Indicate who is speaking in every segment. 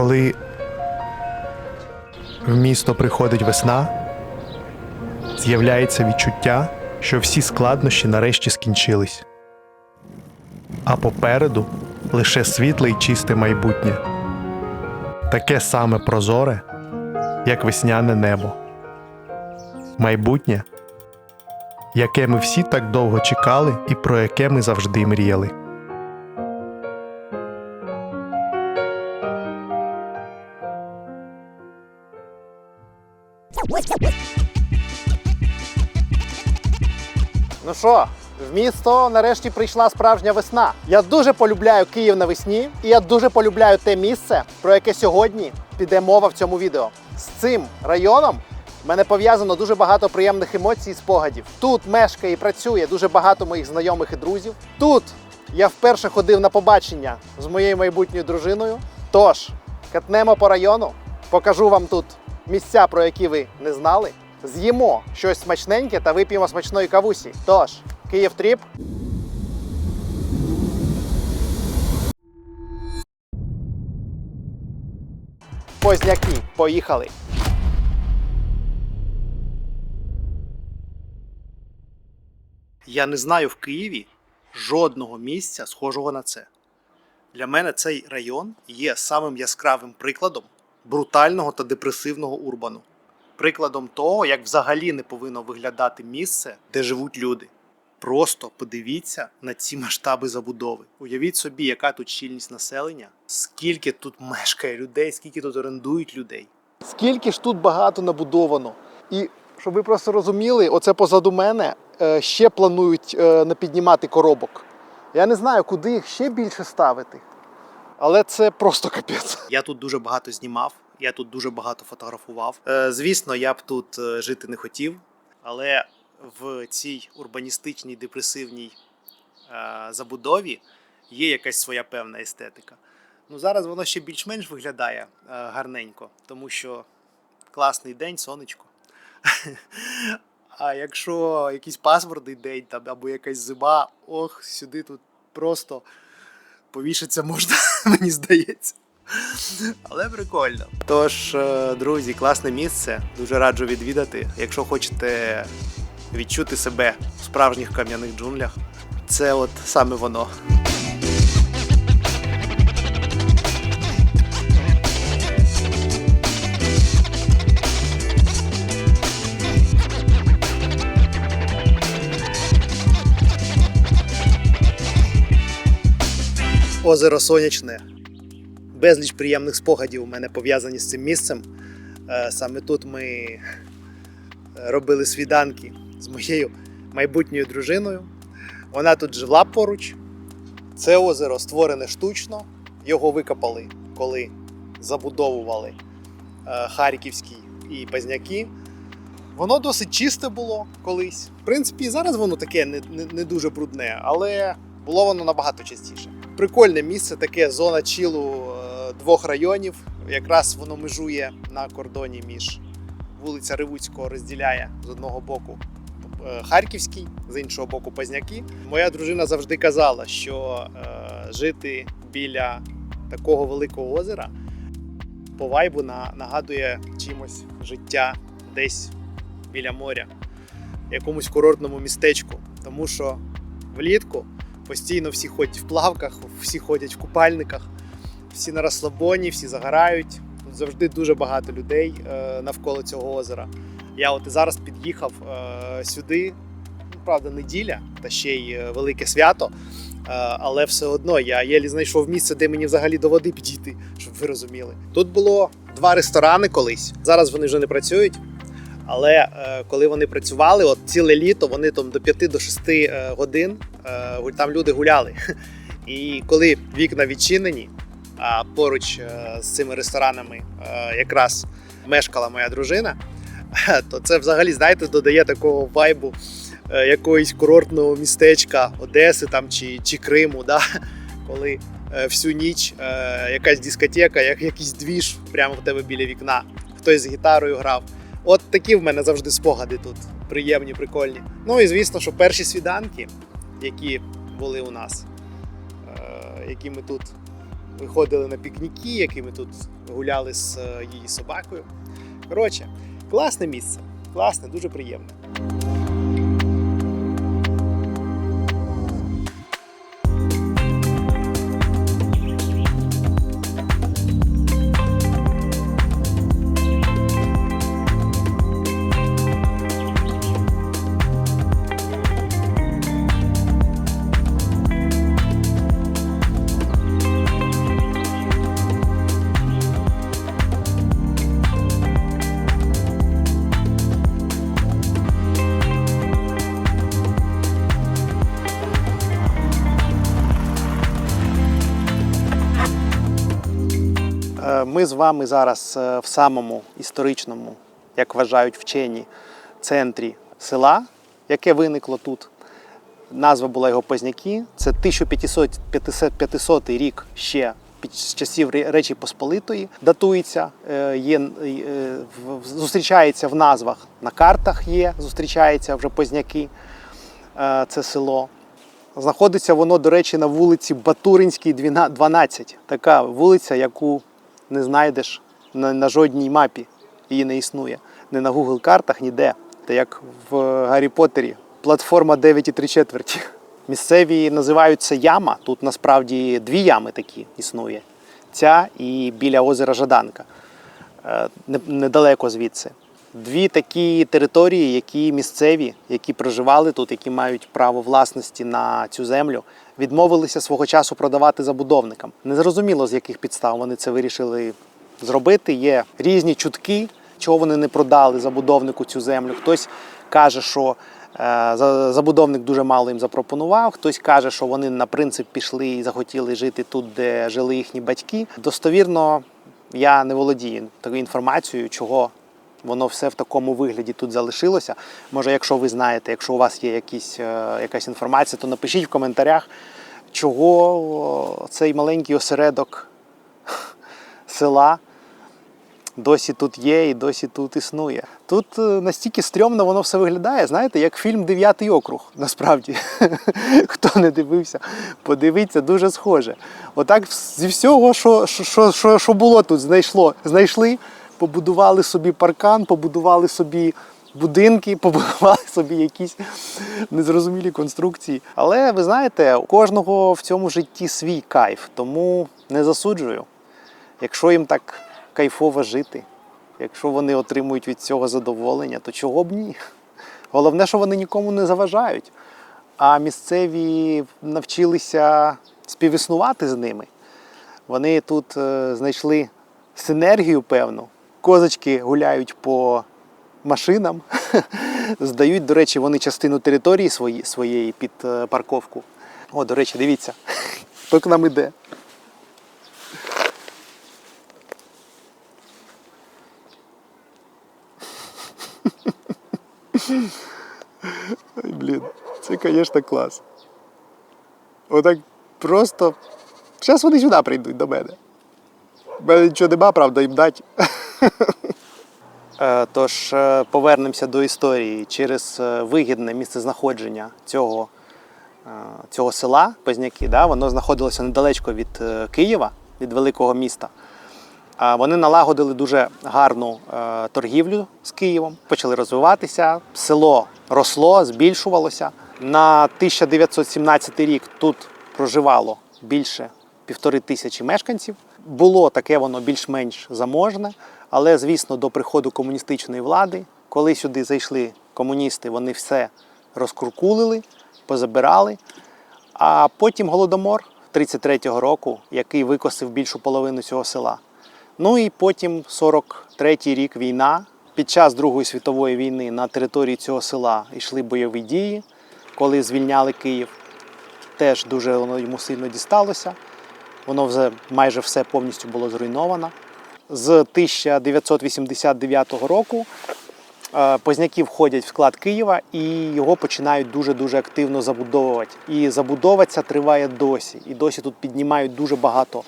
Speaker 1: Коли в місто приходить весна, з'являється відчуття, що всі складнощі нарешті скінчились. А попереду лише світле й чисте майбутнє, таке саме прозоре, як весняне небо. Майбутнє, яке ми всі так довго чекали і про яке ми завжди мріяли.
Speaker 2: Що, в місто нарешті прийшла справжня весна. Я дуже полюбляю Київ навесні, і я дуже полюбляю те місце, про яке сьогодні піде мова в цьому відео. З цим районом в мене пов'язано дуже багато приємних емоцій і спогадів. Тут мешкає і працює дуже багато моїх знайомих і друзів. Тут я вперше ходив на побачення з моєю майбутньою дружиною. Тож, катнемо по району, покажу вам тут місця, про які ви не знали. З'їмо щось смачненьке та вип'ємо смачної кавусі. Тож, Київ тріп. Позняки, поїхали. Я не знаю в Києві жодного місця, схожого на це. Для мене цей район є самим яскравим прикладом брутального та депресивного урбану. Прикладом того, як взагалі не повинно виглядати місце, де живуть люди. Просто подивіться на ці масштаби забудови. Уявіть собі, яка тут щільність населення, скільки тут мешкає людей, скільки тут орендують людей. Скільки ж тут багато набудовано. І щоб ви просто розуміли, оце позаду мене е, ще планують е, напіднімати коробок. Я не знаю, куди їх ще більше ставити. Але це просто капець. Я тут дуже багато знімав, я тут дуже багато фотографував. Е, звісно, я б тут е, жити не хотів, але в цій урбаністичній депресивній е, забудові є якась своя певна естетика. Ну зараз воно ще більш-менш виглядає гарненько, тому що класний день, сонечко. А якщо якийсь пасмурний день там, або якась зима, ох, сюди тут просто повішатися можна, мені здається. Але прикольно. Тож, е, друзі, класне місце. Дуже раджу відвідати. Якщо хочете відчути себе в справжніх кам'яних джунглях, це от саме воно. Озеро Сонячне. Безліч приємних спогадів у мене пов'язані з цим місцем. Е, Саме тут ми е, робили свіданки з моєю майбутньою дружиною. Вона тут жила поруч. Це озеро створене штучно. Його викопали, коли забудовували е, Харківські і Пазняки. Воно досить чисте було колись. В принципі, зараз воно таке не, не, не дуже брудне, але було воно набагато частіше. Прикольне місце, таке зона чілу двох районів. Якраз воно межує на кордоні між вулиця Ривуцького розділяє з одного боку е, Харківський, з іншого боку Пазняки. Моя дружина завжди казала, що е, жити біля такого великого озера по вайбу на, нагадує чимось життя десь біля моря, якомусь курортному містечку. Тому що влітку постійно всі ходять в плавках, всі ходять в купальниках, всі на розслабоні, всі загорають. Тут завжди дуже багато людей е, навколо цього озера. Я от і зараз під'їхав е, сюди. Ну, правда, неділя та ще й е, велике свято. Але все одно я єлі знайшов місце, де мені взагалі до води підійти, щоб ви розуміли. Тут було два ресторани колись. Зараз вони вже не працюють. Але е, коли вони працювали, от ціле літо вони там до 5 до 6 е, годин е, там люди гуляли. І коли вікна відчинені, а поруч е, з цими ресторанами е, якраз мешкала моя дружина, то це взагалі, знаєте, додає такого вайбу е, якогось курортного містечка Одеси там чи, чи Криму, да? коли всю ніч якась дискотека, як якийсь двіж прямо в тебе біля вікна, хтось з гітарою грав. От такі в мене завжди спогади тут. Приємні, прикольні. Ну і звісно, що перші свіданки, які були у нас, які ми тут виходили на пікніки, які ми тут гуляли з е, її собакою. Коротше, класне місце, класне, дуже приємне. З вами зараз е, в самому історичному, як вважають вчені, центрі села, яке виникло тут. Назва була його Позняки. Це 1500 500 500 рік ще з часів Речі Посполитої датується, е, є, е, зустрічається в назвах на картах є, зустрічається вже Позняки, це село. Знаходиться воно, до речі, на вулиці Батуринській, 12. Така вулиця, яку не знайдеш на, на жодній мапі. Її не існує. Не на Google картах, ніде. Це як в Гаррі Поттері. Платформа 9,3 четверті. Місцеві називають це яма. Тут насправді дві ями такі існує. Ця і біля озера Жаданка. Е, недалеко звідси. Дві такі території, які місцеві, які проживали тут, які мають право власності на цю землю, відмовилися свого часу продавати забудовникам. Незрозуміло, з яких підстав вони це вирішили зробити. Є різні чутки, чого вони не продали забудовнику цю землю. Хтось каже, що е, забудовник дуже мало їм запропонував. Хтось каже, що вони на принцип пішли і захотіли жити тут, де жили їхні батьки. Достовірно, я не володію такою інформацією, чого воно все в такому вигляді тут залишилося. Може, якщо ви знаєте, якщо у вас є якісь, е, якась інформація, то напишіть в коментарях, чого цей маленький осередок села досі тут є і досі тут існує. Тут е, настільки стрьомно воно все виглядає, знаєте, як фільм Дев'ятий округ. Насправді, хто не дивився, подивіться, дуже схоже. Отак зі всього, що, що, що, що було тут, знайшло, знайшли, побудували собі паркан, побудували собі. Будинки побудували собі якісь незрозумілі конструкції. Але ви знаєте, у кожного в цьому житті свій кайф, тому не засуджую. Якщо їм так кайфово жити, якщо вони отримують від цього задоволення, то чого б ні? Головне, що вони нікому не заважають. А місцеві навчилися співіснувати з ними. Вони тут е, знайшли синергію певну. Козочки гуляють по машинам, здають, до речі, вони частину території свої, своєї під е, парковку. О, до речі, дивіться, хто к нам іде. Ой, блін, це, звісно, клас. Отак просто. Зараз вони сюди прийдуть до мене. У мене нічого нема, правда, їм дать. Е, Тож е, повернемося до історії через е, вигідне місцезнаходження цього, цього села Позняки. Да? Воно знаходилося недалечко від Києва, від великого міста. Вони налагодили дуже гарну торгівлю з Києвом, почали розвиватися. Село росло, збільшувалося. На 1917 рік тут проживало більше півтори тисячі мешканців. Було таке воно більш-менш заможне, але звісно, до приходу комуністичної влади, коли сюди зайшли комуністи, вони все розкуркулили, позабирали. А потім голодомор 33-го року, який викосив більшу половину цього села. Ну і потім 43-й рік війна. Під час Другої світової війни на території цього села йшли бойові дії, коли звільняли Київ. Теж дуже воно йому сильно дісталося. Воно вже майже все повністю було зруйновано. З 1989 року е, Позняки входять в склад Києва і його починають дуже-дуже активно забудовувати. І забудова ця триває досі. І досі тут піднімають дуже багато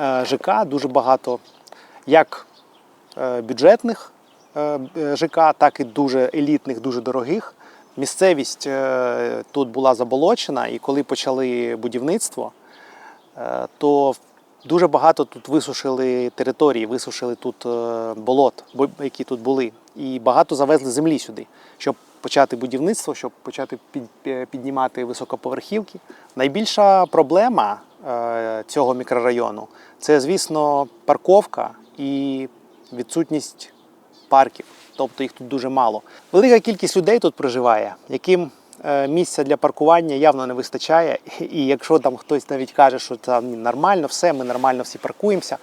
Speaker 2: е, ЖК, дуже багато як е, бюджетних ЖК, так і дуже елітних, дуже дорогих. Місцевість тут була заболочена, і коли почали будівництво, то Дуже багато тут висушили території, висушили тут е, болот, які тут були. І багато завезли землі сюди, щоб почати будівництво, щоб почати піднімати високоповерхівки. Найбільша проблема е, цього мікрорайону це, звісно, парковка і відсутність парків. Тобто їх тут дуже мало. Велика кількість людей тут проживає, яким е, місця для паркування явно не вистачає. І якщо там хтось навіть каже, що там нормально, все, ми нормально всі паркуємося,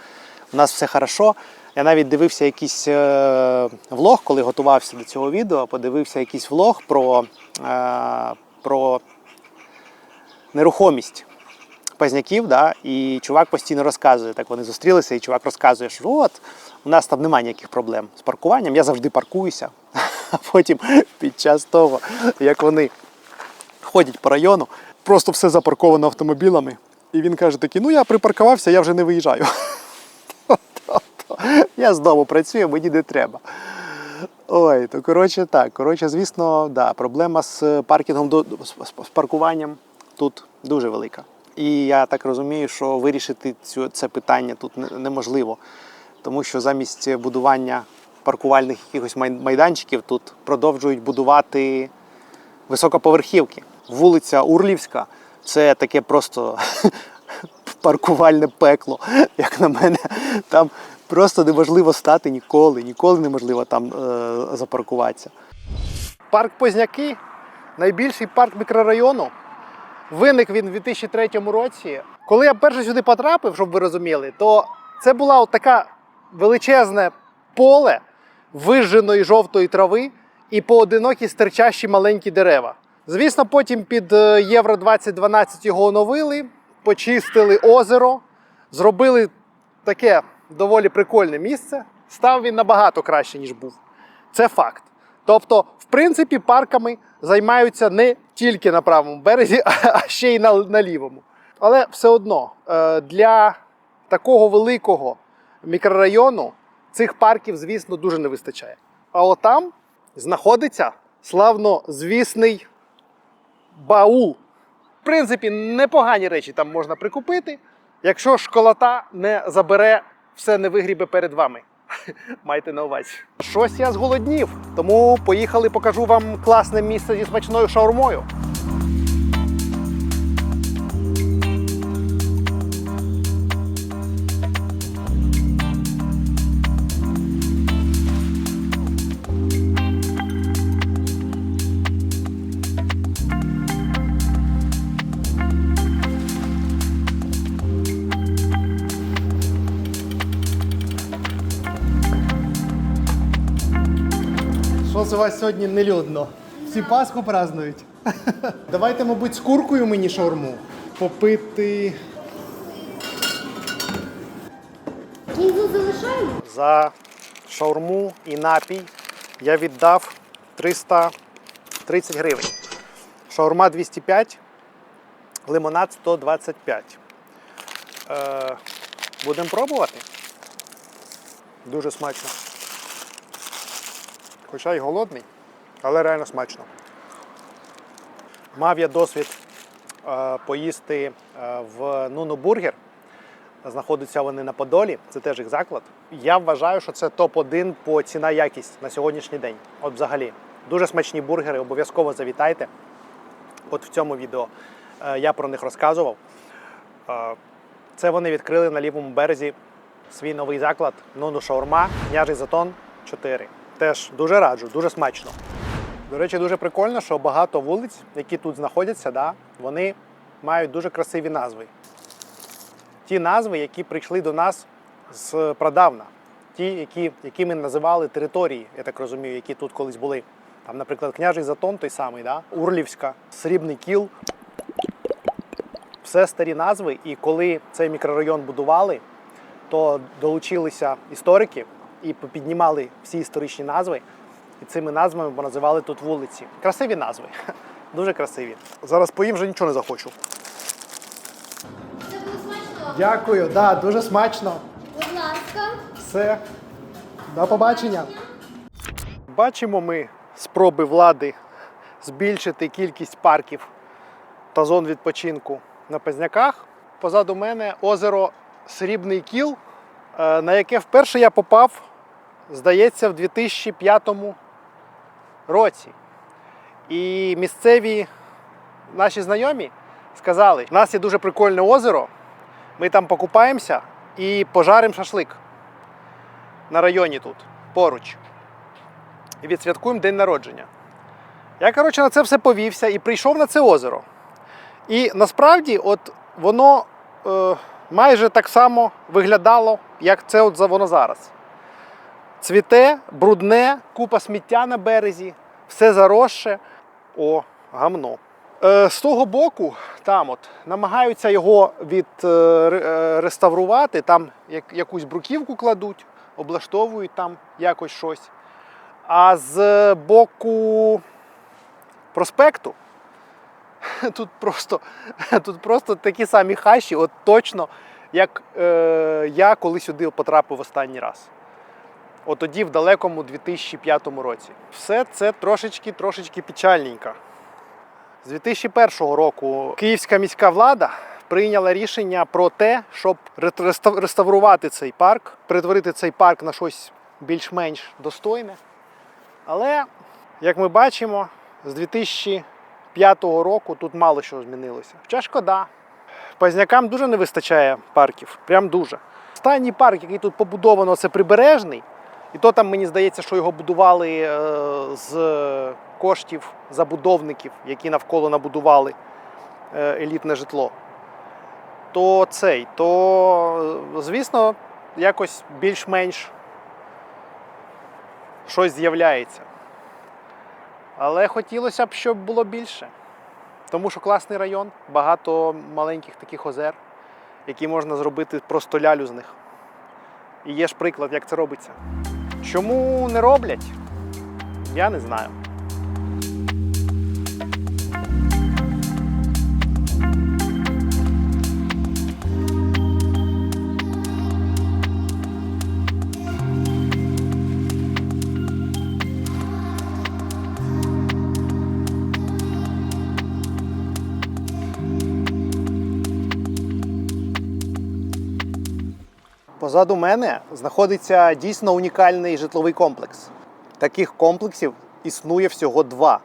Speaker 2: у нас все хорошо. Я навіть дивився якийсь е, влог, коли готувався до цього відео, подивився якийсь влог про, е, про нерухомість Пазняків, да, і чувак постійно розказує, так вони зустрілися, і чувак розказує, що от у нас там немає ніяких проблем з паркуванням, я завжди паркуюся. А потім під час того, як вони ходять по району, просто все запарковано автомобілями. І він каже такий, ну я припаркувався, я вже не виїжджаю. Я знову працюю, мені не треба. Ой, то коротше так. Коротше, звісно, да, проблема з паркінгом до з, з- з паркуванням тут дуже велика. І я так розумію, що вирішити цю, це питання тут неможливо, тому що замість будування паркувальних якихось майданчиків тут продовжують будувати високоповерхівки. Вулиця Урлівська це таке просто паркувальне пекло, як на мене. Там просто неможливо стати ніколи, ніколи неможливо там е, запаркуватися. Парк Позняки найбільший парк мікрорайону. Виник він у 2003 році. Коли я перше сюди потрапив, щоб ви розуміли, то це була от така величезне поле вижженої жовтої трави і поодинокі стирчащі маленькі дерева. Звісно, потім під е, Євро 2012 його оновили, почистили озеро, зробили таке доволі прикольне місце. Став він набагато краще, ніж був. Це факт. Тобто, в принципі, парками займаються не тільки на правому березі, а ще й на, на лівому. Але все одно е, для такого великого мікрорайону цих парків, звісно, дуже не вистачає. А отам знаходиться славно звісний баул. В принципі, непогані речі там можна прикупити, якщо школота не забере все не вигрібе перед вами. Майте на увазі. Щось я зголоднів, тому поїхали, покажу вам класне місце зі смачною шаурмою. У вас сьогодні нелюдно? Всі Пасху празднують. Давайте, мабуть, з куркою мені шаурму. Попити
Speaker 3: Кінзу залишаємо?
Speaker 2: за шаурму і напій я віддав 330 гривень. Шаурма 205, лимонад 125. Е, будемо пробувати. Дуже смачно. Хоча й голодний, але реально смачно. Мав я досвід е, поїсти е, в Нуну Бургер. Знаходяться вони на Подолі, це теж їх заклад. Я вважаю, що це топ-1 по ціна якість на сьогоднішній день. От взагалі. Дуже смачні бургери, обов'язково завітайте. От в цьому відео е, я про них розказував. Е, Це вони відкрили на лівому березі свій новий заклад Нуну Шаурма, княжий затон 4. Теж дуже раджу, дуже смачно. До речі, дуже прикольно, що багато вулиць, які тут знаходяться, да, вони мають дуже красиві назви ті назви, які прийшли до нас з прадавна, ті, які, які ми називали території, я так розумію, які тут колись були. Там, наприклад, княжий затон той самий, да? Урлівська, Срібний кіл. Все старі назви. І коли цей мікрорайон будували, то долучилися історики і піднімали всі історичні назви. І цими назвами поназивали тут вулиці. Красиві назви. Дуже красиві. Зараз поїм вже нічого не захочу.
Speaker 3: Це було смачно.
Speaker 2: Дякую, да, дуже смачно.
Speaker 3: Будь ласка.
Speaker 2: Все. До побачення. Бачимо ми спроби влади збільшити кількість парків та зон відпочинку на Пезняках. Позаду мене озеро срібний кіл, е, на яке вперше я попав, здається, в 2005 році. І місцеві наші знайомі сказали: у нас є дуже прикольне озеро, ми там покупаємося і пожаримо шашлик на районі тут, поруч. І відсвяткуємо день народження. Я, коротше, на це все повівся і прийшов на це озеро. І насправді, от воно е, майже так само виглядало, як це от воно зараз. Цвіте, брудне, купа сміття на березі, все заросше. О, гамно. Е, з того боку, там от, намагаються його відреставрувати, там як, якусь бруківку кладуть, облаштовують там якось щось. А з боку проспекту тут просто, тут просто такі самі хащі, от точно, як е, я коли сюди потрапив останній раз. От тоді в далекому 2005 році. Все це трошечки трошечки печальненько. З 2001 року київська міська влада прийняла рішення про те, щоб реставрувати цей парк, перетворити цей парк на щось більш-менш достойне. Але, як ми бачимо, з 2005 року тут мало що змінилося. Хоча шкода. Пазнякам дуже не вистачає парків. Прям дуже. Останній парк, який тут побудовано, це прибережний. І то там мені здається, що його будували е, з коштів забудовників, які навколо набудували е, елітне житло. То цей, то, е, звісно, якось більш-менш щось з'являється. Але хотілося б, щоб було більше. Тому що класний район, багато маленьких таких озер, які можна зробити просто лялю з них. І є ж приклад, як це робиться. Чому не роблять? Я не знаю. Позаду мене знаходиться дійсно унікальний житловий комплекс. Таких комплексів існує всього два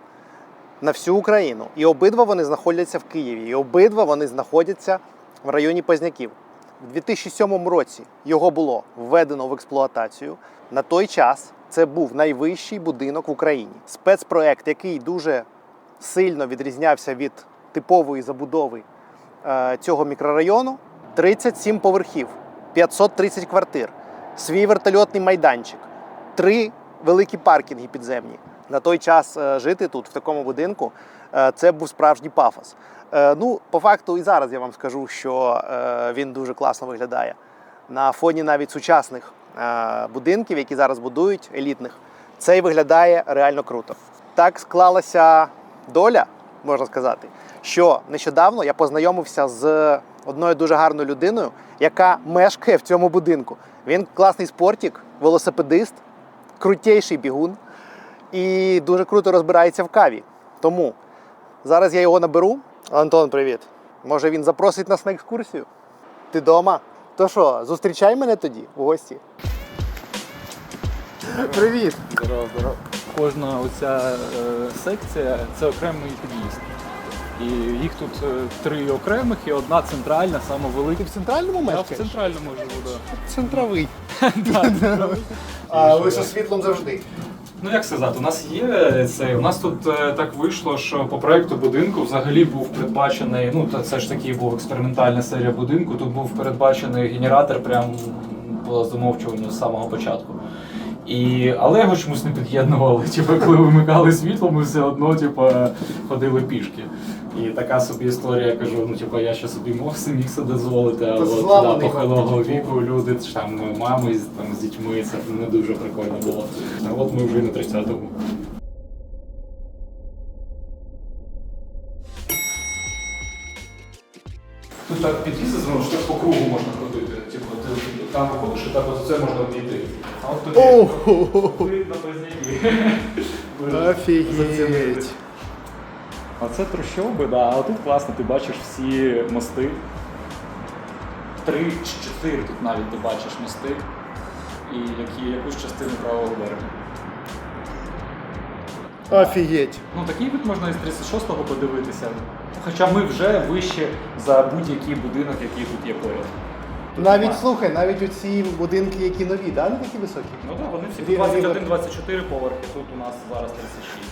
Speaker 2: на всю Україну. І обидва вони знаходяться в Києві. І обидва вони знаходяться в районі Позняків. У 2007 році його було введено в експлуатацію. На той час це був найвищий будинок в Україні. Спецпроект, який дуже сильно відрізнявся від типової забудови е, цього мікрорайону. 37 поверхів, 530 квартир, свій вертольотний майданчик, три великі паркінги підземні. На той час е, жити тут, в такому будинку, е, це був справжній пафос. Е, Ну, по факту, і зараз я вам скажу, що він дуже класно виглядає. На фоні навіть сучасних будинків, які зараз будують, елітних, цей виглядає реально круто. Так склалася доля, можна сказати, що нещодавно я познайомився з одною дуже гарною людиною, яка мешкає в цьому будинку. Він класний спортик, велосипедист, крутейший бігун і дуже круто розбирається в каві. Тому зараз я його наберу. Антон, привіт. Може він запросить нас на екскурсію? Ти вдома? То що, зустрічай мене тоді в гості. Привіт!
Speaker 4: Здорово, здорово. Кожна оця е, секція це окремий під'їзд. І їх тут е, три окремих і одна центральна, сама велика.
Speaker 2: Ти в центральному
Speaker 4: Я в центральному живу, да.
Speaker 2: Центровий.
Speaker 4: Да.
Speaker 2: Ви зі світлом завжди.
Speaker 4: Ну як сказати, у нас є це. У нас тут е, так вийшло, що по проекту будинку взагалі був передбачений. Ну це ж таки був експериментальна серія будинку. Тут був передбачений генератор прямо по замовчуванню з самого початку. І, але його чомусь не під'єднували. Типу, коли вимикали світло, ми все одно типу, ходили пішки. І така собі історія, я кажу, ну типу, я ще собі мог міг собі дозволити, а от да, похилого віку люди ж там мами з там з дітьми, це не дуже прикольно було. А от ми вже на 30-му. Тут так під'їзди знову ж так по кругу можна ходити. Типу, ти там виходиш і так от це можна обійти. А от тоді
Speaker 2: Ого!
Speaker 4: видно позняки.
Speaker 2: Офігеть!
Speaker 4: А це трущоби, да. А тут класно, ти бачиш всі мости. три чи чотири тут навіть ти бачиш мости і які, якусь частину правого берега.
Speaker 2: Офігеть.
Speaker 4: Ну такий вид можна із 36-го подивитися. Хоча ми вже вище за будь-який будинок, який тут є поряд. Тут
Speaker 2: Навіть
Speaker 4: немає.
Speaker 2: слухай, навіть оці будинки, які нові, да, не такі високі.
Speaker 4: Ну так, вони всі
Speaker 2: Рівень
Speaker 4: 21-24 поверхи, тут у нас зараз 36.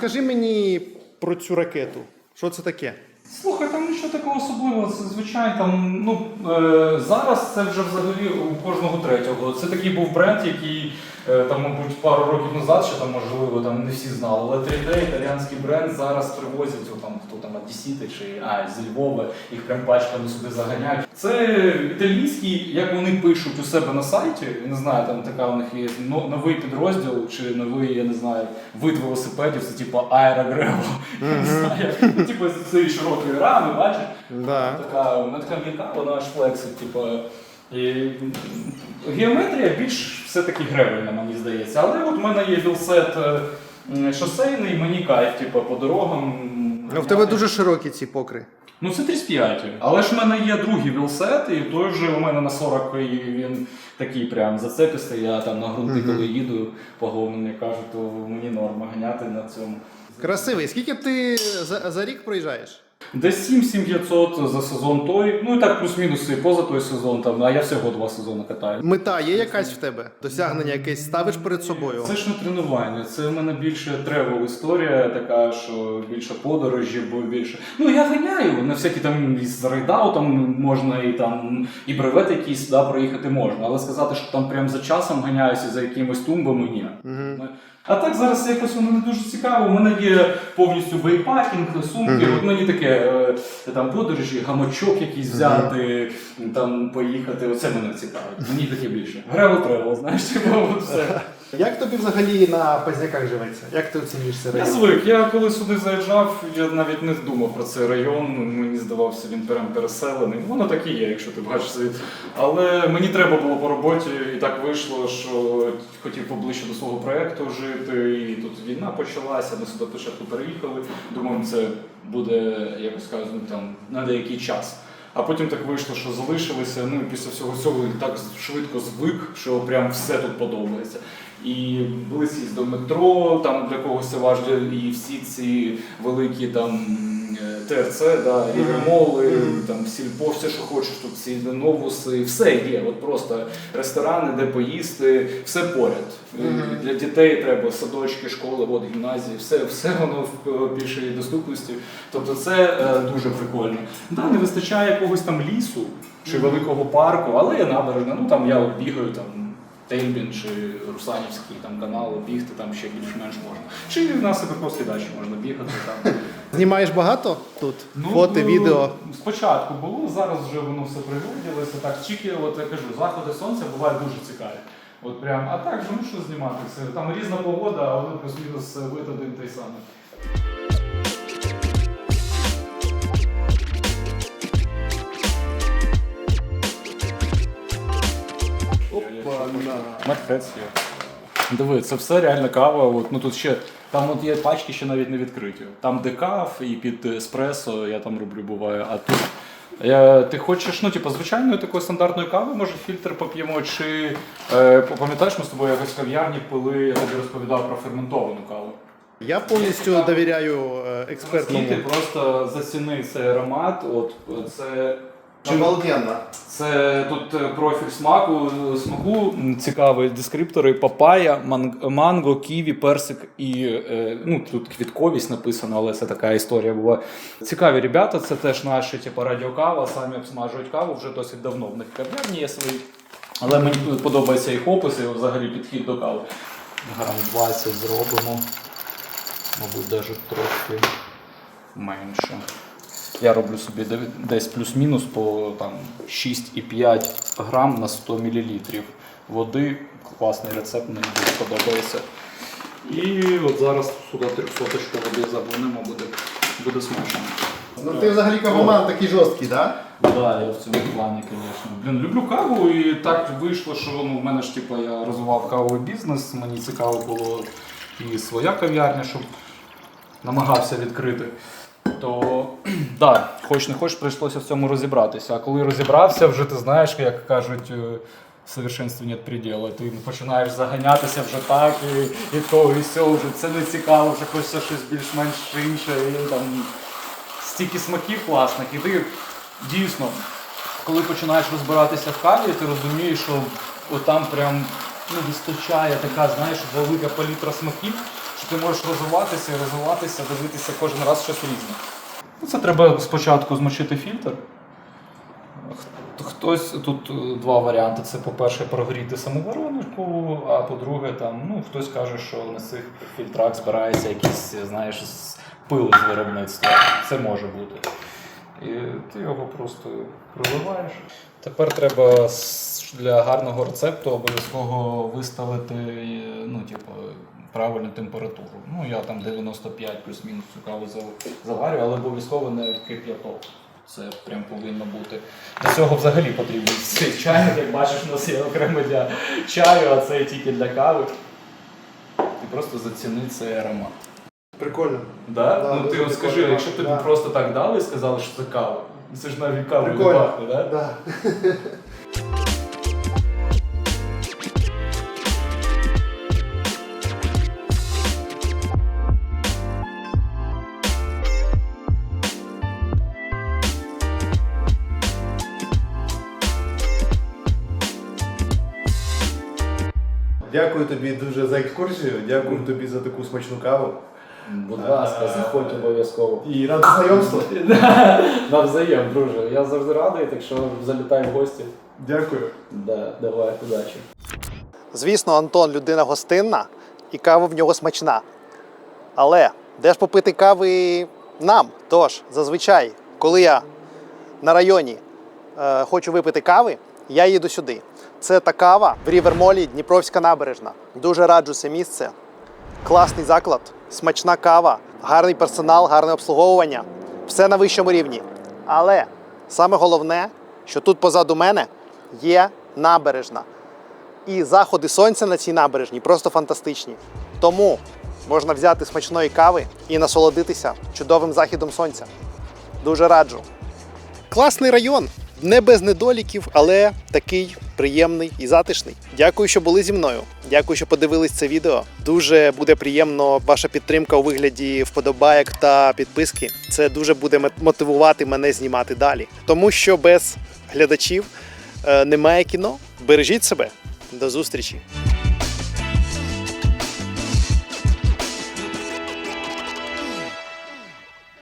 Speaker 2: Розкажи мені про цю ракету. Що це таке?
Speaker 4: Слухай, там нічого такого особливого. Це звичайно там. Ну е, зараз це вже взагалі у кожного третього. Це такий був бренд, який там, мабуть, пару років назад, ще там можливо там не всі знали. Але 3D, італіянський бренд зараз привозять о, там хто там Одесіти чи а з Львова, їх прям пачками сюди заганяють. Це італійський, як вони пишуть у себе на сайті. Я не знаю, там така у них є новий підрозділ чи новий, я не знаю, вид велосипедів. Це типу аерогрево. Типу з цієї широкої рами, бачиш?
Speaker 2: Да.
Speaker 4: Така, вона така м'яка, вона аж флексить, типу. І геометрія більш все-таки гребельна, мені здається. Але от в мене є вілсет е, шосейний, мені кайф, типу, по дорогам.
Speaker 2: Ну, в тебе дуже широкі ці покри.
Speaker 4: Ну це 35. Але ж в мене є другий вілсет, і той вже у мене на 40 і він такий прям зацепистий. Я там на ґрунти, коли їду по головному, кажу, то мені норма ганяти на цьому.
Speaker 2: Красивий. Скільки ти за, за рік проїжджаєш?
Speaker 4: Десь 7-7500 за сезон той. Ну і так плюс-мінус і поза той сезон, там, а я всього два сезони катаю.
Speaker 2: Мета є якась в тебе? Досягнення якесь ставиш перед собою?
Speaker 4: Це ж не тренування, це в мене більше тревел історія, така, що більше подорожі, бо більше. Ну я ганяю на всякі там із райдаутом можна і там і бревет якийсь да, проїхати можна. Але сказати, що там прям за часом ганяюся за якимось тумбами, ні. А так зараз якось воно не дуже цікаво. У мене є повністю бейпакінг, сумки. От мені таке е, там подорожі, гамачок якийсь взяти, там поїхати. Оце мене цікавить. Мені таке більше. Гревел тревел, знаєш, типу, все.
Speaker 2: Як тобі взагалі на Позняках живеться? Як ти оцінюєш цей
Speaker 4: Я звик. Я коли сюди заїжджав, я навіть не думав про цей район. Мені здавався, він прям переселений. Воно так і є, якщо ти бачиш світ. Але мені треба було по роботі, і так вийшло, що хотів поближче до свого проєкту жити. І тут війна почалася. Ми сюди спочатку переїхали. Думаю, це буде якось сказано там на деякий час. А потім так вийшло, що залишилися. Ну і після всього цього і так швидко звик, що прям все тут подобається. І близькість до метро, там для когось це важливо, і всі ці великі там е, ТРЦ, да, рівномоли, там сільпо, все, що хочеш, тут ці новуси, все є. От просто ресторани, де поїсти, все поряд. Для дітей треба садочки, школи, от, гімназії, все, все воно в більшій доступності. Тобто це е, дуже прикольно. Да, не вистачає якогось там лісу чи великого парку, але є набережна. Ну там я от бігаю там. Тейбін чи Русанівський там канал, бігти там ще більш-менш можна. Чи на Сибирковській дачі можна бігати там.
Speaker 2: Знімаєш багато тут? Фото,
Speaker 4: ну,
Speaker 2: відео.
Speaker 4: Спочатку було, зараз вже воно все пригодилося. Так, чіки, от я кажу, заходи сонця бувають дуже цікаві. От прям, а так же, ну що знімати? Це, там різна погода, а один плюс-мінус вид один той самий. Медхец є. Диви, це все реально кава. От, ну тут ще там от є пачки, ще навіть не відкриті. Там декаф і під еспресо я там роблю буває. А тут е, ти хочеш, ну, типу, звичайної такої стандартної кави, може фільтр поп'ємо, чи е, пам'ятаєш, ми з тобою якось в кав'ярні пили, я тобі розповідав про ферментовану каву.
Speaker 2: Я повністю довіряю е, експертному.
Speaker 4: Скільки просто заціни цей аромат, от це.
Speaker 2: Обалденно.
Speaker 4: Це тут е, профіль смаку, смаку цікавий дескриптори папая, манго, ківі, персик і е, ну тут квітковість написано, але це така історія була. Цікаві ребята, це теж наші типу, радіокава, самі обсмажують каву вже досить давно. В них кав'ярні є свої. Але мені подобається їх опис і взагалі підхід до кави. Грам 20 зробимо. Мабуть, навіть трохи менше. Я роблю собі десь плюс-мінус по там 6,5 грам на 100 мл води. Класний рецепт, мені дуже подобається. І от зараз сюди 300 води забунемо, буде, буде смачно.
Speaker 2: Ну ти взагалі кавоман такий жорсткий, так?
Speaker 4: Да, я в цьому плані, звісно. Блін, люблю каву, і так вийшло, що ну, в мене ж типу, я розвивав кавовий бізнес, мені цікаво було і своя кав'ярня, щоб намагався відкрити. То да, хоч не хоч, прийшлося в цьому розібратися. А коли розібрався, вже ти знаєш, як кажуть, е, совершенству нет предела. Ти починаєш заганятися вже так, і, і то, і сьо, вже це не цікаво, вже хочеться щось більш-менш інше. І, там, стільки смаків класних, і ти дійсно, коли починаєш розбиратися в каві, ти розумієш, що там прям ну, вистачає така, знаєш, велика палітра смаків, ти можеш розвиватися і розвиватися, дивитися кожен раз щось різне. Ну, Це треба спочатку змочити фільтр. Хтось тут е, два варіанти. Це, по-перше, прогріти саму воронку, а по-друге, там, ну, хтось каже, що на цих фільтрах збирається якийсь, знаєш, пил з виробництва. Це може бути. І ти його просто проливаєш. Тепер треба для гарного рецепту обов'язково виставити ну, типу, правильну температуру. Ну, я там 95 плюс-мінус цю каву заварю, але обов'язково не кип'яток. Це прям повинно бути. До цього взагалі потрібен цей чайник, як бачиш, у нас є окремо для чаю, а це тільки для кави. Ти просто заціни цей аромат.
Speaker 2: Прикольно.
Speaker 4: Да?
Speaker 2: Да,
Speaker 4: ну ти от скажи,
Speaker 2: прикольно.
Speaker 4: якщо б тобі
Speaker 2: Да.
Speaker 4: просто так дали і сказали, що це кава. Це ж навіть кава не пахне, да?
Speaker 2: Да. Дякую тобі дуже за екскурсію. Дякую тобі за таку смачну каву.
Speaker 5: Будь ласка, заходь обов'язково.
Speaker 2: І ради знайомству.
Speaker 5: Навзаєм, друже. Я завжди радий, так що залітай в гості.
Speaker 2: Дякую.
Speaker 5: Да, давай, удачі.
Speaker 2: Звісно, Антон людина гостинна і кава в нього смачна. Але де ж попити кави нам? Тож, зазвичай, коли я на районі е, хочу випити кави, я їду сюди. Це та кава в Рівермолі, Дніпровська набережна. Дуже раджу це місце. Класний заклад, смачна кава, гарний персонал, гарне обслуговування. Все на вищому рівні. Але саме головне, що тут позаду мене є набережна. І заходи сонця на цій набережній просто фантастичні. Тому можна взяти смачної кави і насолодитися чудовим західом сонця. Дуже раджу. Класний район, не без недоліків, але такий приємний і затишний. Дякую, що були зі мною. Дякую, що подивились це відео. Дуже буде приємно ваша підтримка у вигляді вподобайок та підписки. Це дуже буде мотивувати мене знімати далі. Тому що без глядачів е, немає кіно. Бережіть себе. До зустрічі!